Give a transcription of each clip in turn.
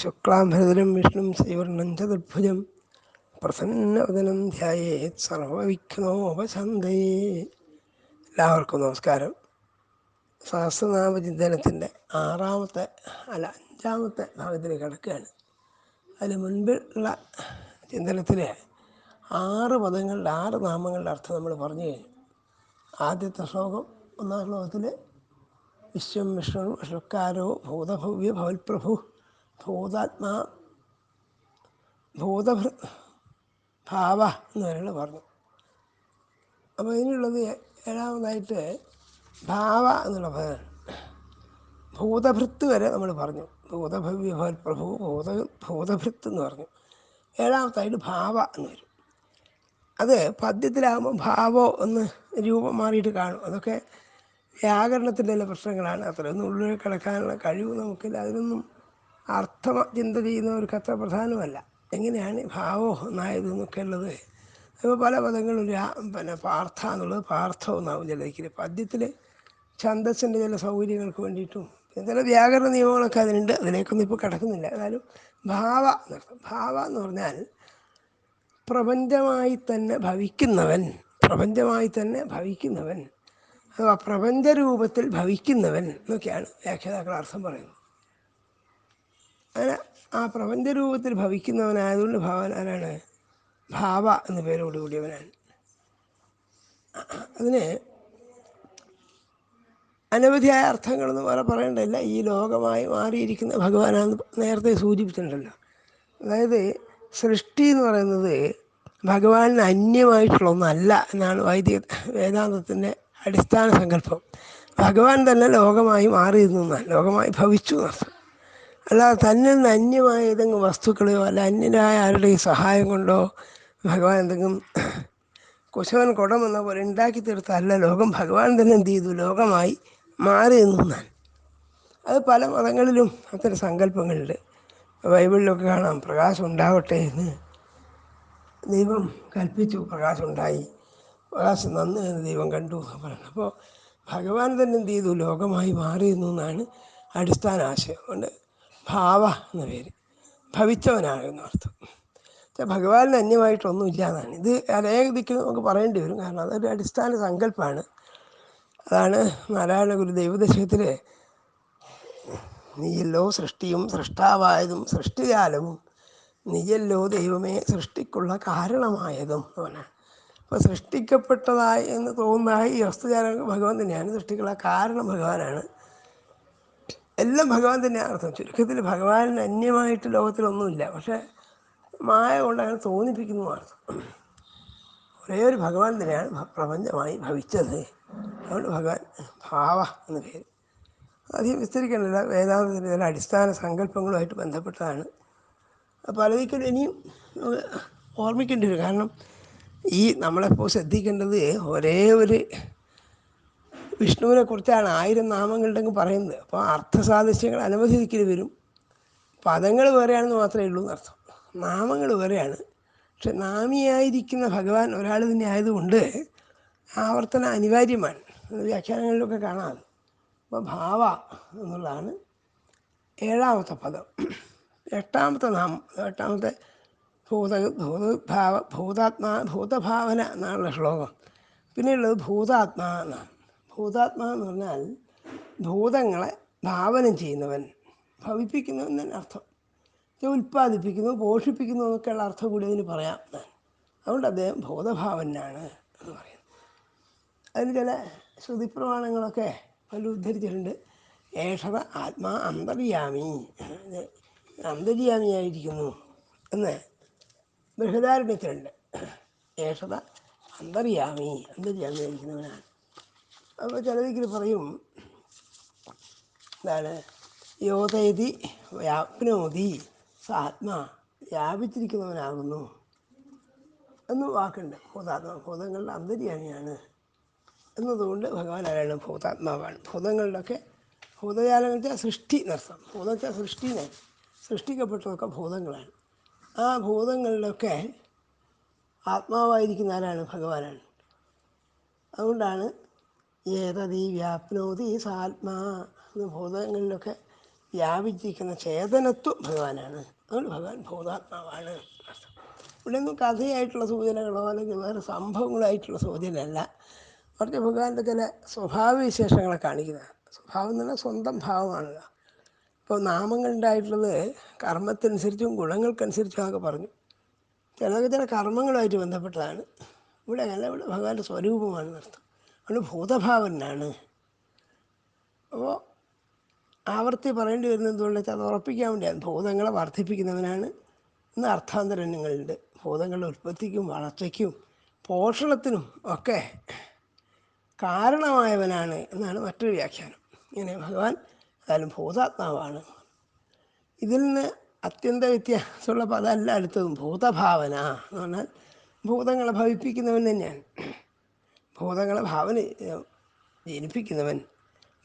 ശുക്ലാംഭരധരം വിഷ്ണും ശ്രീവർണം ചതുർഭുജം പ്രസന്നവദനം ധ്യായേത് സർവവിഘ്നോപശാന്തയേ എല്ലാവർക്കും നമസ്കാരം. സഹസ്രനാമചിന്തനത്തിന്റെ ആറാമത്തെ അല്ല അഞ്ചാമത്തെ ഭാഗത്തിലേക്ക് കിടക്കുകയാണ്. അതിന് മുൻപുള്ള ചിന്തനത്തിൽ ആറ് പദങ്ങളുടെ ആറ് നാമങ്ങളുടെ അർത്ഥം നമ്മൾ പറഞ്ഞു കഴിഞ്ഞു. ആദ്യത്തെ ശ്ലോകം ഒന്നാം ശ്ലോകത്തിൽ വിശ്വം വിഷ്ണു ഷുക്കാരോ ഭൂതഭവ്യ ഭവൽപ്രഭു ഭൂതാത്മാ ഭൂതഭൃ ഭാവ എന്ന് വരെയാണ് പറഞ്ഞു. അപ്പോൾ ഇതിനുള്ളത് ഏഴാമതായിട്ട് ഭാവ എന്നുള്ള പദമാണ് ഭൂതഭൃത്ത് വരെ നമ്മൾ പറഞ്ഞു. ഭൂതഭവ്യ പ്രഭു ഭൂത ഭൂതഭൃത്ത് എന്ന് പറഞ്ഞു. ഏഴാമത്തായിട്ട് ഭാവ എന്ന് വരും. അത് പദ്യത്തിലാകുമ്പോൾ ഭാവോ എന്ന് രൂപം മാറിയിട്ട് കാണും. അതൊക്കെ വ്യാകരണത്തിന്റെ ചില പ്രശ്നങ്ങളാണ്. അത്രയൊന്നും ഉള്ളിൽ കിടക്കാനുള്ള കഴിവ് നമുക്കില്ല. അതിനൊന്നും അർത്ഥം ചിന്ത ചെയ്യുന്നവർക്ക് അത്ര പ്രധാനമല്ല. എങ്ങനെയാണ് ഭാവോ നായത് എന്നൊക്കെ ഉള്ളത്? ഇപ്പോൾ പല പദങ്ങളും രാ പിന്നെ പാർത്ഥ എന്നുള്ളത് പാർത്ഥം എന്നാവും ചിലതിൽ പദ്യത്തിൽ ഛന്ദസ്സിന്റെ ചില സൗകര്യങ്ങൾക്ക് വേണ്ടിയിട്ടും ചില വ്യാകരണ നിയമങ്ങളൊക്കെ അതിനുണ്ട്. അതിലേക്കൊന്നും ഇപ്പോൾ കിടക്കുന്നില്ല. എന്നാലും ഭാവ എന്നർത്ഥം ഭാവ എന്ന് പറഞ്ഞാൽ പ്രപഞ്ചമായി തന്നെ ഭവിക്കുന്നവൻ പ്രപഞ്ചമായി തന്നെ ഭവിക്കുന്നവൻ അഥവാ പ്രപഞ്ചരൂപത്തിൽ ഭവിക്കുന്നവൻ എന്നൊക്കെയാണ് വ്യാഖ്യാതാക്കൾ അർത്ഥം പറയുന്നത്. അങ്ങനെ ആ പ്രപഞ്ച രൂപത്തിൽ ഭവിക്കുന്നവനായതുകൊണ്ട് ഭാവൻ ഭാവ എന്ന പേരോട് കൂടിയവനാണ്. അതിന് അനവധിയായ അർത്ഥങ്ങളൊന്നും വേറെ പറയേണ്ടതില്ല. ഈ ലോകമായി മാറിയിരിക്കുന്ന ഭഗവാനാണെന്ന് നേരത്തെ സൂചിപ്പിച്ചിട്ടുണ്ടല്ലോ. അതായത് സൃഷ്ടി എന്ന് പറയുന്നത് ഭഗവാനിന് അന്യമായിട്ടുള്ള ഒന്നല്ല എന്നാണ് വൈദിക വേദാന്തത്തിന്റെ അടിസ്ഥാന സങ്കല്പം. ഭഗവാൻ തന്നെ ലോകമായി മാറിയിരുന്നു എന്നാണ്. ലോകമായി ഭവിച്ചു എന്നർത്ഥം അല്ലാതെ തന്നിൽ നിന്ന് അന്യമായ ഏതെങ്കിലും വസ്തുക്കളെയോ അല്ല അന്യനായ ആരുടെയും സഹായം കൊണ്ടോ ഭഗവാൻ എന്തെങ്കിലും കുശവൻ കുടമെന്ന പോലെ ഉണ്ടാക്കി തീർത്തല്ല ലോകം. ഭഗവാൻ തന്നെ എന്ത് ചെയ്തു? ലോകമായി മാറി നിന്നാണ് അത് പല മതങ്ങളിലും അത്തരം സങ്കല്പങ്ങളുണ്ട്. ബൈബിളിലൊക്കെ കാണാം പ്രകാശം ഉണ്ടാവട്ടെ എന്ന്. ദൈവം കൽപ്പിച്ചു പ്രകാശം ഉണ്ടായി പ്രകാശം നന്ന് എന്ന് ദൈവം കണ്ടു പറയുന്നത് അപ്പോൾ ഭഗവാൻ തന്നെ എന്ത് ചെയ്തു? ലോകമായി മാറി എന്നാണ് അടിസ്ഥാന ആശയം. കൊണ്ട് ഭാവ എന്ന പേര്. ഭവിച്ചവനാകുന്ന അർത്ഥം. ഭഗവാനിന് അന്യമായിട്ടൊന്നുമില്ല എന്നാണ് ഇത് അനേക ദിക്കിൽ നമുക്ക് പറയേണ്ടി വരും. കാരണം അതൊരു അടിസ്ഥാന സങ്കല്പമാണ് അതാണ് നാരായണ ഗുരു ദൈവദശകത്തിൽ നീയല്ലോ സൃഷ്ടിയും സൃഷ്ടാവായതും സൃഷ്ടികാലവും നീയല്ലോ ദൈവമേ സൃഷ്ടിക്കുള്ള കാരണമായതും എന്ന് പറഞ്ഞാൽ അപ്പോൾ സൃഷ്ടിക്കപ്പെട്ടതായി എന്ന് തോന്നുന്ന ഈ വസ്തുജാലങ്ങൾ ഭഗവാൻ തന്നെയാണ്. സൃഷ്ടിക്കുള്ള കാരണം ഭഗവാനാണ്. എല്ലാം ഭഗവാൻ തന്നെയാണ് അർത്ഥം ചുരുക്കത്തിൽ ഭഗവാനിന് അന്യമായിട്ട് ലോകത്തിലൊന്നുമില്ല. പക്ഷേ മായ കൊണ്ട് അങ്ങനെ തോന്നിപ്പിക്കുന്നു അർത്ഥം ഒരേ ഒരു ഭഗവാൻ തന്നെയാണ് പ്രപഞ്ചമായി ഭവിച്ചത്. അതുകൊണ്ട് ഭഗവാൻ ഭാവ എന്ന് പേര്. അധികം വിസ്തരിക്കണില്ല വേദാന്തത്തിന്റെ ചില അടിസ്ഥാന സങ്കല്പങ്ങളുമായിട്ട് ബന്ധപ്പെട്ടതാണ്. അപ്പോൾ ഇനിയും ഓർമ്മിക്കേണ്ടി വരും. കാരണം ഈ നമ്മളെപ്പോൾ ശ്രദ്ധിക്കേണ്ടത് ഒരേ ഒരു വിഷ്ണുവിനെ കുറിച്ചാണ് ആയിരം നാമങ്ങളുണ്ടെങ്കിൽ പറയുന്നത്. അപ്പോൾ അർത്ഥസാദൃശ്യങ്ങൾ അനവധി ദിക്കിൽ വരും. പദങ്ങൾ വേറെയാണെന്ന് മാത്രമേ ഉള്ളൂ എന്നർത്ഥം നാമങ്ങൾ വേറെയാണ്. പക്ഷെ നാമിയായിരിക്കുന്ന ഭഗവാൻ ഒരാൾ തന്നെ ആയതുകൊണ്ട് ആവർത്തനം അനിവാര്യമാണ്. വ്യാഖ്യാനങ്ങളിലൊക്കെ കാണാം അപ്പോൾ ഭാവ എന്നുള്ളതാണ് ഏഴാമത്തെ പദം. എട്ടാമത്തെ നാമം. എട്ടാമത്തെ ഭൂത ഭൂത ഭാവ ഭൂതാത്മാ ഭൂതഭാവന എന്നാണുള്ള ശ്ലോകം. പിന്നെയുള്ളത് ഭൂതാത്മാ എന്നാണ്. ഭൂതാത്മാ എന്ന് പറഞ്ഞാൽ ഭൂതങ്ങളെ ഭാവനം ചെയ്യുന്നവൻ. ഭവിപ്പിക്കുന്നവൻ തന്നെ അർത്ഥം. ഉൽപ്പാദിപ്പിക്കുന്നു പോഷിപ്പിക്കുന്നു എന്നൊക്കെയുള്ള അർത്ഥം കൂടി അതിന് പറയാം. അതുകൊണ്ട് അദ്ദേഹം ഭൂതഭാവനാണ് എന്ന് പറയുന്നത് അതിന് ചില ശ്രുതിപ്രമാണങ്ങളൊക്കെ പല ഉദ്ധരിച്ചിട്ടുണ്ട്. ഏഷത ആത്മാ അന്തര്യാമി. അന്തര്യാമിയായിരിക്കുന്നു എന്ന് ബൃഹദാരണ്യത്തിലുണ്ട്. ഏഷത അന്തര്യാമി അന്തര്യാമിയായിരിക്കുന്നവനാണ്. അപ്പോൾ ചിലതിൽ പറയും എന്താണ് യോധയതി വ്യാപ്നോതി സാത്മാ വ്യാപിച്ചിരിക്കുന്നവനാകുന്നു. എന്ന് വാക്കുണ്ട്. ഭൂതാത്മാ ഭൂതങ്ങളുടെ അന്തര്യാമിയാണ്. എന്നതുകൊണ്ട് ഭഗവാൻ ആരാണ് ഭൂതാത്മാവാണ്. ഭൂതജാലങ്ങൾ വെച്ചാൽ സൃഷ്ടി നർത്ഥം ഭൂതം വെച്ചാൽ സൃഷ്ടിനെ സൃഷ്ടിക്കപ്പെട്ടതൊക്കെ ഭൂതങ്ങളാണ്. ആ ഭൂതങ്ങളിലൊക്കെ ആത്മാവായിരിക്കുന്ന ആരാണ്? ഭഗവാനാണ്. അതുകൊണ്ടാണ് ഏതീ വ്യാപ്നോതി സാത്മാ എന്ന ഭൂതങ്ങളിലൊക്കെ വ്യാപിച്ചിരിക്കുന്ന ചേതനത്വം ഭഗവാനാണ്. അതുകൊണ്ട് ഭഗവാൻ ഭൂതാത്മാവാണ്. ഇവിടെ ഒന്നും കഥയായിട്ടുള്ള സൂചനകളോ അല്ലെങ്കിൽ വേറെ സംഭവങ്ങളായിട്ടുള്ള സൂചനയല്ല. മറിച്ച് ഭഗവാന്റെ ചില സ്വഭാവവിശേഷങ്ങളെ കാണിക്കുന്ന. സ്വഭാവം എന്ന് പറഞ്ഞാൽ സ്വന്തം ഭാവമാണല്ലോ ഇപ്പോൾ നാമങ്ങളുണ്ടായിട്ടുള്ളത് കർമ്മത്തിനനുസരിച്ചും ഗുണങ്ങൾക്കനുസരിച്ചും ഒക്കെ പറഞ്ഞു. ചിലതൊക്കെ ചില കർമ്മങ്ങളുമായിട്ട് ബന്ധപ്പെട്ടതാണ്. ഇവിടെ അങ്ങനെ ഇവിടെ ഭഗവാന്റെ സ്വരൂപമാണ് അർത്ഥം അതുകൊണ്ട് ഭൂതഭാവനാണ്. അപ്പോൾ ആവർത്തി പറയേണ്ടി വരുന്ന എന്തുകൊണ്ട് വെച്ചാൽ അത് ഉറപ്പിക്കാൻ വേണ്ടിയാണ്. ഭൂതങ്ങളെ വർദ്ധിപ്പിക്കുന്നവനാണ് ഇന്ന് അർത്ഥാന്തരങ്ങളുണ്ട് ഭൂതങ്ങളുടെ ഉൽപ്പത്തിക്കും വളർച്ചയ്ക്കും പോഷണത്തിനും ഒക്കെ കാരണമായവനാണ് എന്നാണ് മറ്റൊരു വ്യാഖ്യാനം. ഇങ്ങനെ ഭഗവാൻ അതായാലും ഭൂതാത്മാവാണ്. ഇതിൽ നിന്ന് അത്യന്ത വ്യത്യാസമുള്ള പദമല്ല അടുത്തതും ഭൂതഭാവന എന്ന് പറഞ്ഞാൽ ഭൂതങ്ങളെ ഭവിപ്പിക്കുന്നവൻ തന്നെയാണ്. ഭൂതങ്ങളെ ഭാവന ജനിപ്പിക്കുന്നവൻ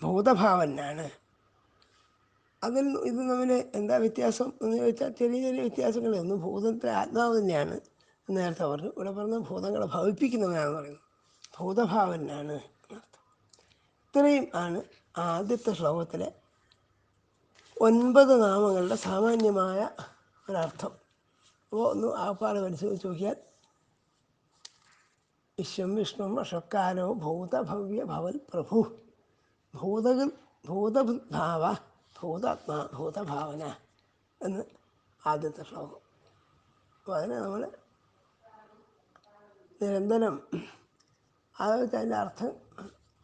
ഭൂതഭാവനാണ് അതിൽ ഇത് തമ്മിൽ എന്താ വ്യത്യാസം എന്ന് ചോദിച്ചാൽ ചെറിയ ചെറിയ വ്യത്യാസങ്ങളേ ഭൂതത്തിലെ ആത്മാവ് തന്നെയാണ് നേരത്തെ പറഞ്ഞു. ഇവിടെ പറഞ്ഞ ഭൂതങ്ങളെ ഭവിപ്പിക്കുന്നവനാണെന്ന് പറയുന്നത് ഭൂതഭാവനാണ് ഇത്രയും ആണ് ആദ്യത്തെ ശ്ലോകത്തിലെ ഒൻപത് നാമങ്ങളുടെ സാമാന്യമായ ഒരർത്ഥം. അപ്പോൾ ഒന്ന് ആപ്പാട് പരിശോധിച്ച് നോക്കിയാൽ വിശ്വം വിഷ്ണു വഷക്കാലോ ഭൂതഭവ്യ ഭവൽ പ്രഭു. ഭൂതകൾ ഭൂതഭാവ ഭൂതാത്മാ ഭൂതഭാവന എന്ന് ആദ്യത്തെ ശ്ലോകം. അപ്പോൾ അതിനെ നമ്മൾ നിരന്തരം അതൊക്കെ അതിന്റെ അർത്ഥം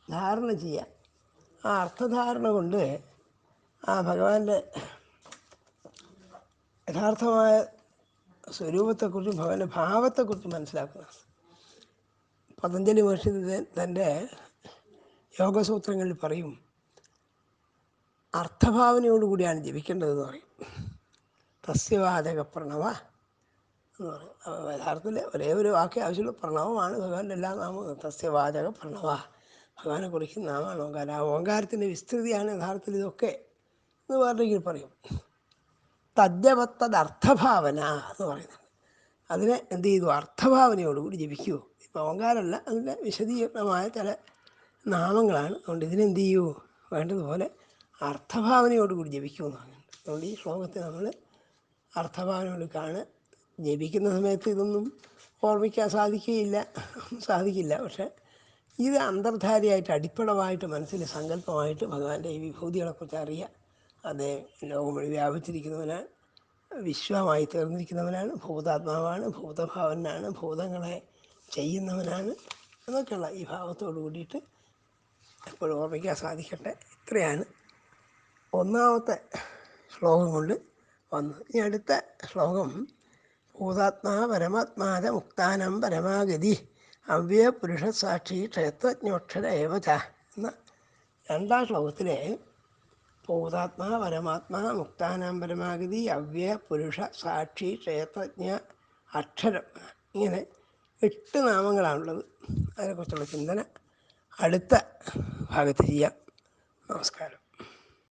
ധാരണ ചെയ്യാം. ആ അർത്ഥധാരണ കൊണ്ട് ആ ഭഗവാന്റെ യഥാർത്ഥമായ സ്വരൂപത്തെക്കുറിച്ചും ഭഗവാന്റെ ഭാവത്തെക്കുറിച്ചും മനസ്സിലാക്കുന്നത് പതഞ്ജലി മഹർഷി തന്റെ യോഗസൂത്രങ്ങളിൽ പറയും അർത്ഥഭാവനയോടുകൂടിയാണ് ജപിക്കേണ്ടതെന്ന് പറയും. തസ്യവാചക പ്രണവ എന്ന് പറയും. യഥാർത്ഥത്തിൽ ഒരേ ഒരു വാക്കേ ആവശ്യമുള്ളൂ പ്രണവമാണ്. ഭഗവാന്റെ എല്ലാ നാമവും തസ്യവാചക പ്രണവ ഭഗവാനെ കുറിക്കുന്ന നാമമാണ് ഓങ്കാരം. ആ ഓങ്കാരത്തിന്റെ വിസ്തൃതിയാണ് യഥാർത്ഥത്തിൽ ഇതൊക്കെ എന്ന് വേറെ പറയും. തദ്യവത്തദർത്ഥഭാവന എന്ന് പറയുന്നത് അതിനെ എന്ത് ചെയ്തു? അർത്ഥഭാവനയോടുകൂടി ജപിക്കൂ ഇപ്പോൾ ഓങ്കാരമല്ല അതിന്റെ വിശദീകരണമായ ചില നാമങ്ങളാണ്. അതുകൊണ്ട് ഇതിനെന്ത് ചെയ്യൂ? വേണ്ടതുപോലെ അർത്ഥഭാവനയോടുകൂടി ജപിക്കുമെന്ന് പറയുന്നുണ്ട്. അതുകൊണ്ട് ഈ ശ്ലോകത്തെ നമ്മൾ അർത്ഥഭാവനയോട് കാണുക. ജപിക്കുന്ന സമയത്ത് ഇതൊന്നും ഓർമ്മിക്കാൻ സാധിക്കുകയില്ല. സാധിക്കില്ല. പക്ഷേ ഇത് അന്തർധാരിയായിട്ട് അടിപ്പടമായിട്ട് മനസ്സിൽ സങ്കല്പമായിട്ട് ഭഗവാന്റെ ഈ വിഭൂതികളെക്കുറിച്ച് അറിയുക. അദ്ദേഹം ലോകം വഴി വ്യാപിച്ചിരിക്കുന്നവനാണ് വിശ്വമായി തീർന്നിരിക്കുന്നവനാണ് ഭൂതാത്മാവാണ് ഭൂതഭാവനാണ് ഭൂതങ്ങളെ ചെയ്യുന്നവനാണ് എന്നൊക്കെയുള്ള ഈ ഭാവത്തോട് കൂടിയിട്ട് എപ്പോഴും ഓർമ്മിക്കാൻ സാധിക്കട്ടെ. ഇത്രയാണ് ഒന്നാമത്തെ ശ്ലോകം കൊണ്ട് വന്നത്. ഇനി അടുത്ത ശ്ലോകം ഭൂതാത്മാ പരമാത്മാത മുക്താനം പരമാഗതി അവ്യപുരുഷ സാക്ഷി ക്ഷേത്രജ്ഞോക്ഷര ഏവച എന്ന രണ്ടാം ശ്ലോകത്തിലെ ഭൂതാത്മാ പരമാത്മാ മുക്താനാം പരമാഗതി അവ്യ പുരുഷ സാക്ഷി ക്ഷേത്രജ്ഞ അക്ഷരം ഇങ്ങനെ എട്ട് നാമങ്ങളാണുള്ളത്. അതിനെക്കുറിച്ചുള്ള ചിന്തന അടുത്ത ഭാഗത്ത് ചെയ്യാം. നമസ്കാരം.